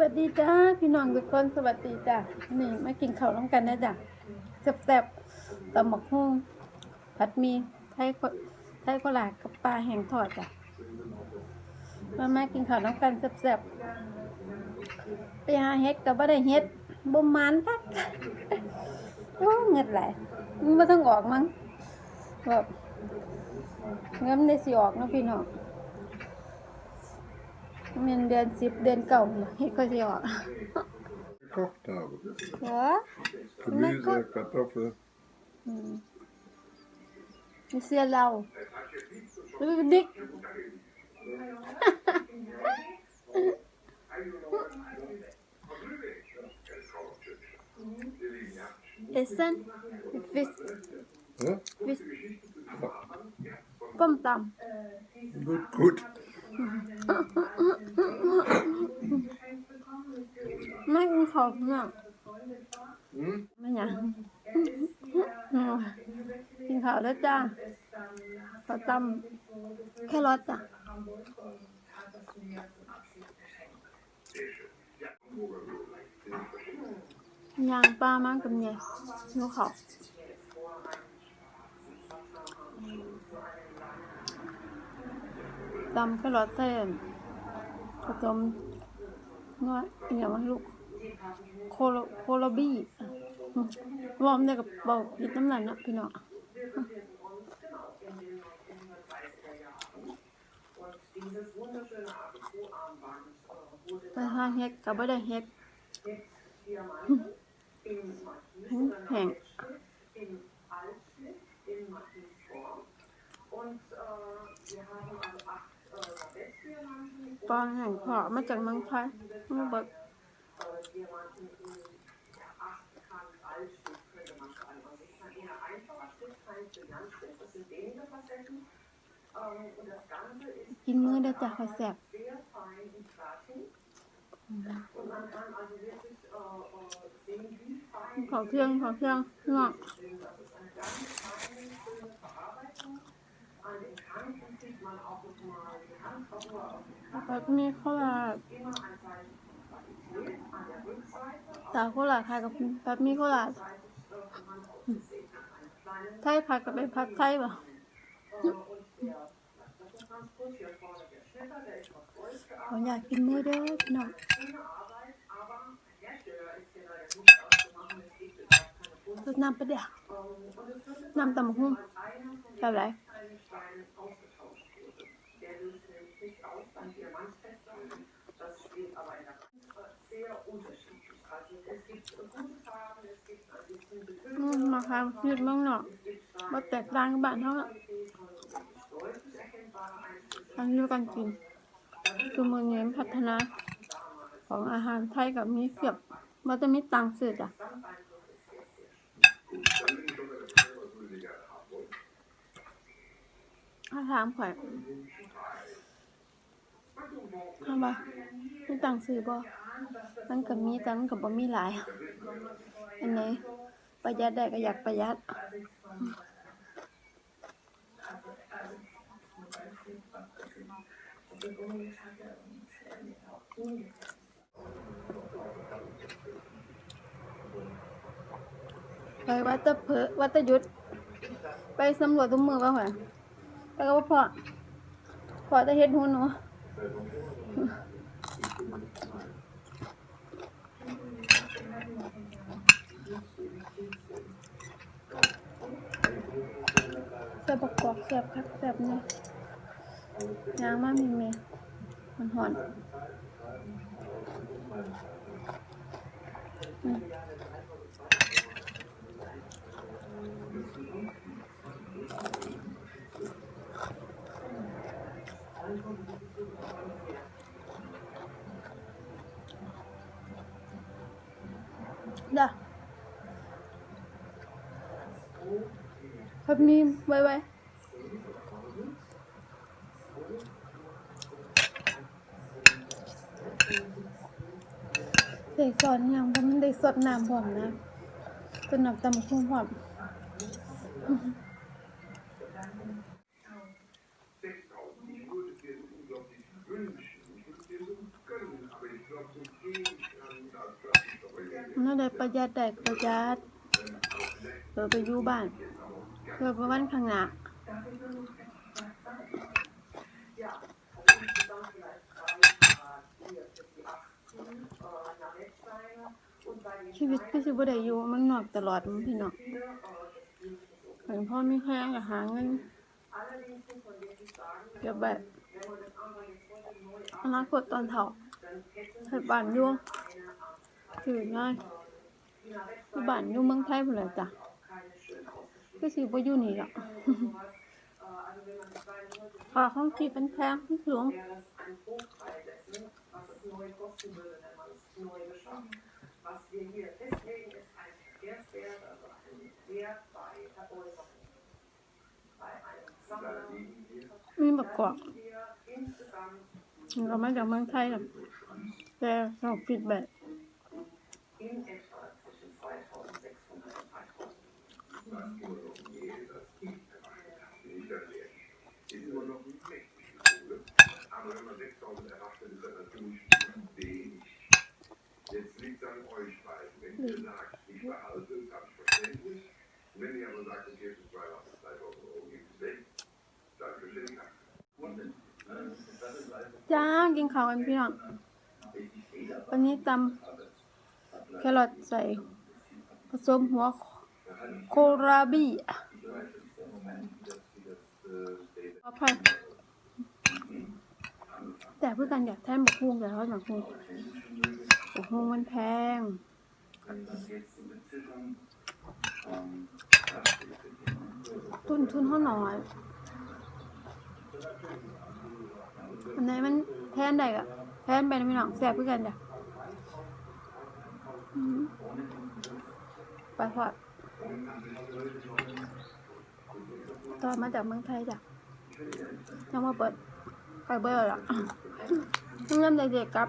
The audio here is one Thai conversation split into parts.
วัสดีจ้าพี่น้องทุกคนสวัสดีจ้านี่มากินข้าวน้ำกันนะจ้ะแซ่บๆตำหมกหุ่งผัดหมีไทยไทยโคราชกับปลาแห้งทอดจ้ะมามากินข้าวน้ำกันแซ่บๆไปหาเฮ็ดกับบ่ได้เฮ็ดบ่มานทักโอ้เงิดไหลมันบ่ต้องออกมั้งแบบเงินได้สิออกเนาะพี่น้อง มันเดือนสิบเดือนเก่าเฮ็ดก็สิออก gekocht habe. เหรอ Gemüse, Kartoffeln. อืมมีเสื้อเราดูดิก Essen fisk Ja? fisk ต้มต Gut, gut. ไม่กินข้าวเนาะ Hm? ไม่หยังอืมกินข้าวแล้วจ้าข้าวตำแค่รสจ้ะย่างปลามันกับเนี่ยหิวข้าวตำแค่รสเส้นผสมน้อยอหย่างว่าลูก โคโลโคโลบี้อืมรวมเนี่ยกับเบาอีกน้ำหนักนะพี่น้องไปหาเฮ็ดกับไม่ได้เฮ็ดแห้งปลาแห้งเพาะมาจา กเมืองไทยมาเบิกกินมื้อเด้อจ้ะค่อยแซ่บขอเที่ยงขอเที่ยงเนาะแบบมีข้าวราด ตาข้าวราดคล้ายกับแบบมีข้าวราดไทยผัดกับเป็นผัดไทยป่ะขออยากกินมื้อเด้อพี่น้องสดน้ำปะเดี๋ยวน้ำตำบักหุ่งแบบไร อืมมาค่ะยืดเมืองนอกมาแตกต่างกับบ้านเขาอะอันนี้กันกิน คือเมืองนี้พัฒนา ของอาหารไทยกับมีเสียบมันจะมีตังค์ซื้อจ้ะถ้าถามข่อย ถามว่ามีตังค์ซื้อบ่มันก็มีแต่มันก็บ่มีหลาย อันไหนประหยัดได้ก็อยากประหยัดไปวัดตะเพอวัดตะยุทธไปสำรวจทุกมือป่ะหวะไปกับพ่อพอจะเฮ็ดหูหนู เสียบประกอบเสียบคักเสียบนี่ยางมามีเมมันหอนอืม Da. Hab nie, bye bye. เด็กสอนอย่างผมนได้สดน้ำผมนะสดน้ำตำคุ้งผม ถ้าได้ประหยัดได้ประหยัดเพื่อไปอยู่บ้าน เพื่อประวันข้างหน้าชีวิตก็สิบ่ได้อยู่มันนอกตลอดมันพี่น้องเห็นพ่อมีแค่ก็หาเงินเก็บไว้อนาคตตอนเฒ่าเฮ็ดบ้านอยู่ ถือง่ายอยู่บ้านอยู่เมืองไทยพุ่นแหละจ้ะก็สิบ่อยู่นี่หรอกค่าของที่เป็นแพงที่สูงมีบักกอกเรามาจากเมืองไทยหรอกแต่เราฟิดแบบ จ้ากินข้าวกันพี่น้องวันนี้ตำ แครอทใส่ ผสมหัวโคราบีขออภัยแต่เพื่อกันอยากแท่นบักฮุงแต่เขาหนักฮุงบักฮุงมันแพงต้นทุนเขาน้อยอันไหนมันแทนได้ก็แทนไปนะพี่น้องแซ่บเพื่อกันจ้ะ ไปพอดตอนมาจากเมืองไทยจ้ะยังมาเปิดไปเบอร์ละเพิ่งเริ่มเด็กๆครับ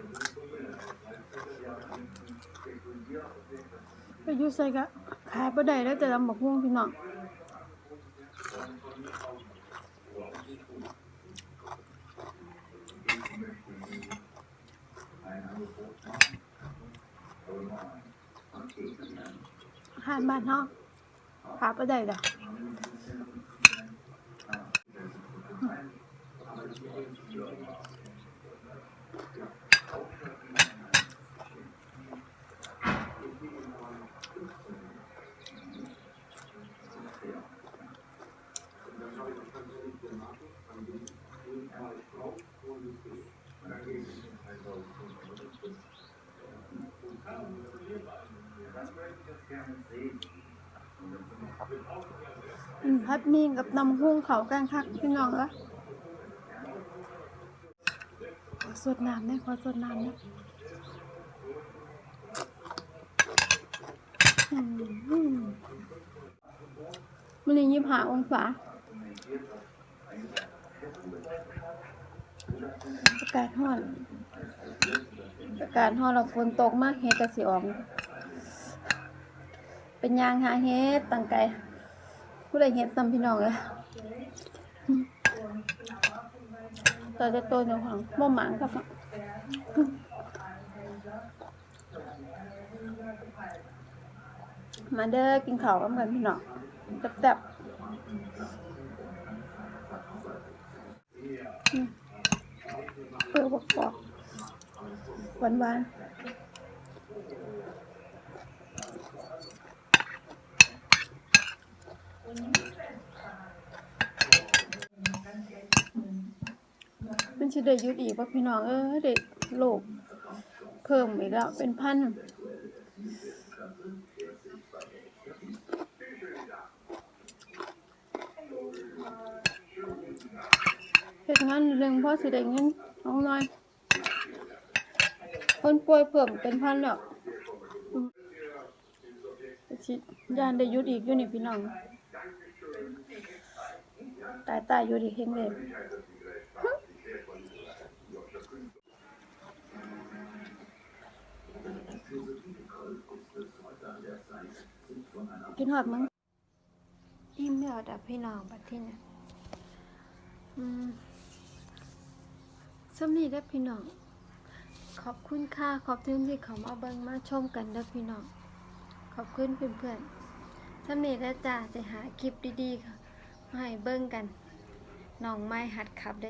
ไป อยูใส่กะขายบ่ได้แล้วแต่ลำบักฮวงพี่น้องอาหารบ้านเฮาขายบ่ได้ดอก พัดมีกับน้ำหุ้งเขากันคักพี่น้องละขอสดน้ำได้ขอสดน้ำได้อืมมันนี้ยี่สิบห้าองศาอากาศร้อนอากาศร้อนแล้วฝนตกมากเฮ็ดกระสิออกเป็นยางหาเฮ็ดตั้งไกล ผู้ใดเฮ็ดซ้ำพี่น้องเลยต่อจะโตอยู่ของบ่หมางครับมาเด้อกินข้าวกันพี่น้องแซ่บๆอืมเปลือกบอกบอกหวานหวานๆ มันสิได้ยุดอีกว่าพี่น้องเออเด็กโลกโคพิ่มอีกแล้ว เป็นพันเฮ็ดงานเรื่องพ่อสิได้เงินน้องน้อย คนป่วยเพิ่มเป็นพันแล้วยานได้ยุดอีกอยู่นี่พี่น้อง ตายตายอยู่ดีเฮงเลยกินหอดมั้งอิ่มแล้วดับพี่น้องบัดที่เนี่ยอืมสำนีเด้พี่น้อง ขอบคุณค่ะขอบคุณที่เขามาเบิ่งมาชมกันเด้อพี่น้อง ขอบคุณเพื่อนๆสำนีได้จ้าจะหาคลิปดีๆค่ะ ให้เบิ่งกันน้องไม้หัดขับได้